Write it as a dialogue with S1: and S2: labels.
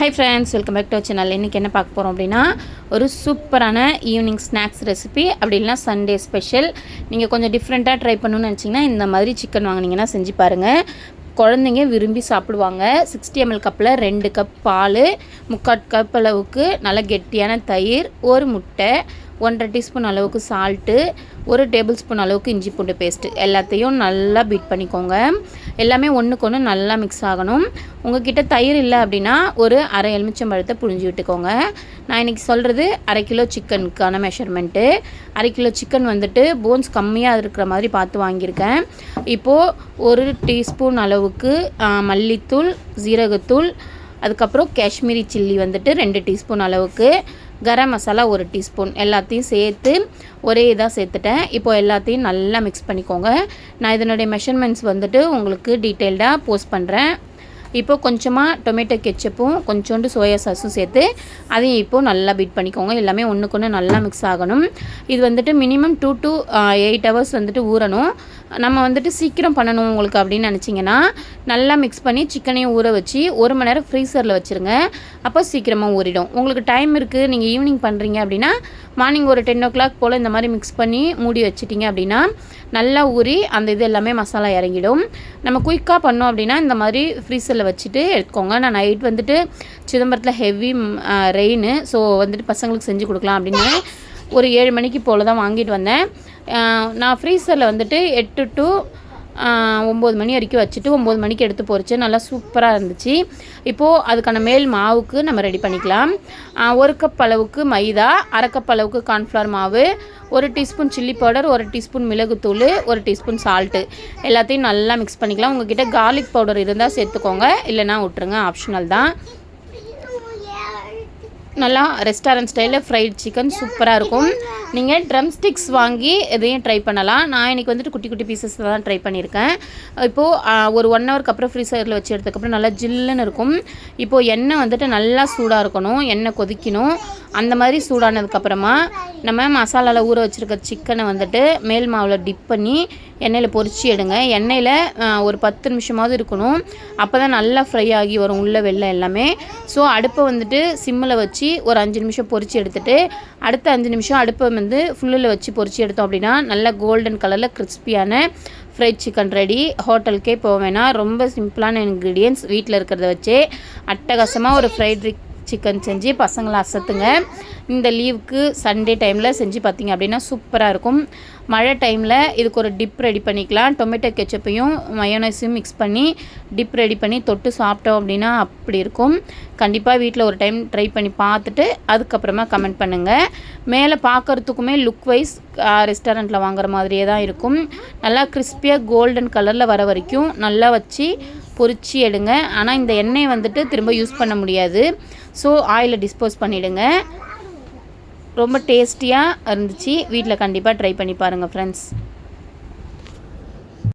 S1: Hi friends welcome back to channel இன்றைக்கி என்ன பார்க்க போகிறோம் அப்படின்னா ஒரு சூப்பரான ஈவினிங் ஸ்நாக்ஸ் ரெசிபி அப்படி இல்லைனா சண்டே ஸ்பெஷல் நீங்கள் கொஞ்சம் டிஃப்ரெண்ட்டாக ட்ரை பண்ணணும்னு நினச்சிங்கன்னா இந்த மாதிரி சிக்கன் வாங்கினீங்கன்னா செஞ்சு பாருங்கள் குழந்தைங்க விரும்பி சாப்பிடுவாங்க. சிக்ஸ்டி எம்எல் கப்பில் ரெண்டு கப் பால் முக்கால் கப் அளவுக்கு நல்ல கெட்டியான தயிர் ஒரு முட்டை ஒன்றரை டீஸ்பூன் அளவுக்கு சால்ட்டு ஒரு டேபிள் ஸ்பூன் அளவுக்கு இஞ்சி பூண்டு பேஸ்ட்டு. எல்லாத்தையும் நல்லா பீட் பண்ணிக்கோங்க. எல்லாமே ஒன்றுக்கு ஒன்று நல்லா மிக்ஸ் ஆகணும். உங்ககிட்ட தயிர் இல்லை அப்படின்னா ஒரு அரை எலுமிச்சம் பழத்தை புழிஞ்சு விட்டுக்கோங்க. நான் இன்றைக்கி சொல்கிறது அரை கிலோ சிக்கனுக்கான மெஷர்மெண்ட்டு அரை கிலோ சிக்கன் வந்துட்டு போன்ஸ் கம்மியாக இருக்கிற மாதிரி பார்த்து வாங்கியிருக்கேன். இப்போது ஒரு டீஸ்பூன் அளவுக்கு மல்லித்தூள் ஜீரகத்தூள் அதுக்கப்புறம் காஷ்மீரி சில்லி வந்துட்டு ரெண்டு டீஸ்பூன் அளவுக்கு கரம் மசாலா ஒரு டீஸ்பூன் எல்லாத்தையும் சேர்த்து ஒரே இதாக சேர்த்துட்டேன். இப்போ எல்லாத்தையும் நல்லா மிக்ஸ் பண்ணிக்கோங்க. நான் இதனுடைய மெஷர்மெண்ட்ஸ் வந்துட்டு உங்களுக்கு டீட்டெயில்டாக போஸ்ட் பண்ணுறேன் இப்போ கொஞ்சமாக டொமேட்டோ கெச்சப்பும் கொஞ்சோண்டு சோயா சாஸும் சேர்த்து அதையும் இப்போது நல்லா பீட் பண்ணிக்கோங்க. எல்லாமே ஒன்றுக்கு ஒன்று நல்லா மிக்ஸ் ஆகணும். இது வந்துட்டு minimum two to eight hours வந்துட்டு ஊறணும். நம்ம வந்துட்டு சீக்கிரம் பண்ணணும் உங்களுக்கு அப்படின்னு நினச்சிங்கன்னா நல்லா மிக்ஸ் பண்ணி சிக்கனையும் ஊற வச்சு ஒரு மணி நேரம் ஃப்ரீசரில் வச்சுருங்க. அப்போ சீக்கிரமாக ஊறிடும். உங்களுக்கு டைம் இருக்குது நீங்கள் ஈவினிங் பண்ணுறீங்க அப்படின்னா மார்னிங் ஒரு டென் ஓ கிளாக் போல் இந்த மாதிரி மிக்ஸ் பண்ணி மூடி வச்சிட்டிங்க அப்படின்னா நல்லா ஊறி அந்த இது எல்லாமே மசாலா இறங்கிடும். நம்ம குயிக்காக பண்ணோம் அப்படின்னா இந்த மாதிரி ஃப்ரீசரில் வச்சுட்டு எடுத்துக்கோங்க. நான் நைட் வந்துட்டு சிதம்பரத்தில் ஹெவி ரெயின் ஸோ வந்துட்டு பசங்களுக்கு செஞ்சு கொடுக்கலாம் அப்படின்னு ஒரு ஏழு மணிக்கு போல் தான் வாங்கிட்டு வந்தேன். நான் ஃப்ரீசரில் வந்துட்டு எட்டு டு ஒம்பது மணி வரைக்கும் வச்சுட்டு ஒம்பது மணிக்கு எடுத்து போரிச்சு நல்லா சூப்பராக இருந்துச்சு. இப்போது அதுக்கான மேல் மாவுக்கு நம்ம ரெடி பண்ணிக்கலாம். ஒரு கப் அளவுக்கு மைதா அரை கப் அளவுக்கு கார்ன்ஃப்ளவர் மாவு ஒரு டீஸ்பூன் சில்லி பவுடர் ஒரு டீஸ்பூன் மிளகுத்தூள் ஒரு டீஸ்பூன் சால்ட்டு எல்லாத்தையும் நல்லா மிக்ஸ் பண்ணிக்கலாம். உங்ககிட்ட கார்லிக் பவுடர் இருந்தால் சேர்த்துக்கோங்க. இல்லைனா விட்டுருங்க. ஆப்ஷனல் தான். நல்லா ரெஸ்டாரண்ட் ஸ்டைலில் ஃப்ரைட் சிக்கன் சூப்பராக இருக்கும். நீங்கள் ட்ரம் ஸ்டிக்ஸ் வாங்கி இதையும் ட்ரை பண்ணலாம். நான் இன்றைக்கி வந்துட்டு குட்டி குட்டி பீசஸ் தான் ட்ரை பண்ணியிருக்கேன். இப்போது ஒரு ஒன் ஹவருக்கு அப்புறம் ஃப்ரீசரில் வச்சு எடுத்ததுக்கப்புறம் நல்லா ஜில்லுன்னு இருக்கும். இப்போது எண்ணெய் வந்துட்டு நல்லா சூடாக இருக்கணும். எண்ணெய் கொதிக்கணும். அந்த மாதிரி சூடானதுக்கப்புறமா நம்ம மசாலாவில் ஊற வச்சுருக்க சிக்கனை வந்துட்டு மேல் மாவில் டிப் பண்ணி எண்ணெயில் பொறிச்சு எடுங்க. எண்ணெயில் ஒரு பத்து நிமிஷமாவது இருக்கணும். அப்போ தான் நல்லா ஃப்ரை ஆகி வரும் உள்ளே வெள்ளம் எல்லாமே. ஸோ அடுப்பை வந்துட்டு சிம்மில் வச்சு ஒரு அஞ்சு நிமிஷம் பொறிச்சு எடுத்துகிட்டு அடுத்த அஞ்சு நிமிஷம் அடுப்பை வந்து ஃபுல்லில் வச்சு பொறிச்சு எடுத்தோம் அப்படின்னா நல்லா கோல்டன் கலரில் கிறிஸ்பியான ஃப்ரைட் சிக்கன் ரெடி ஹோட்டலுக்கே போக வேணாம். ரொம்ப சிம்பிளான இன்க்ரீடியன்ஸ் வீட்டில் இருக்கிறத வச்சே அட்டகாசமாக ஒரு ஃப்ரைட் சிக்கன் செஞ்சு பசங்களை அசத்துங்க. இந்த லீவுக்கு சண்டே டைமில் செஞ்சு பார்த்தீங்க அப்படின்னா சூப்பராக இருக்கும். மழை டைமில் இதுக்கு ஒரு டிப் ரெடி பண்ணிக்கலாம். டொமேட்டோ கெச்சப்பையும் மயோனைஸையும் மிக்ஸ் பண்ணி டிப் ரெடி பண்ணி தொட்டு சாப்பிட்டோம் அப்படின்னா அப்படி இருக்கும். கண்டிப்பாக வீட்டில் ஒரு டைம் ட்ரை பண்ணி பார்த்துட்டு அதுக்கப்புறமா கமெண்ட் பண்ணுங்கள் மேலே பார்க்குறதுக்குமே லுக் வைஸ் ரெஸ்டாரண்ட்டில் வாங்குற மாதிரியே தான் இருக்கும். நல்லா கிறிஸ்பியாக கோல்டன் கலரில் வர வரைக்கும் நல்லா வச்சு பொறிச்சு எடுங்க. ஆனால் இந்த எண்ணெயை வந்துட்டு திரும்ப யூஸ் பண்ண முடியாது. ஸோ ஆயிலை டிஸ்போஸ் பண்ணிவிடுங்க ரொம்ப டேஸ்டியாக இருந்துச்சு. வீட்டில் கண்டிப்பாக ட்ரை பண்ணி பாருங்கள் ஃப்ரெண்ட்ஸ்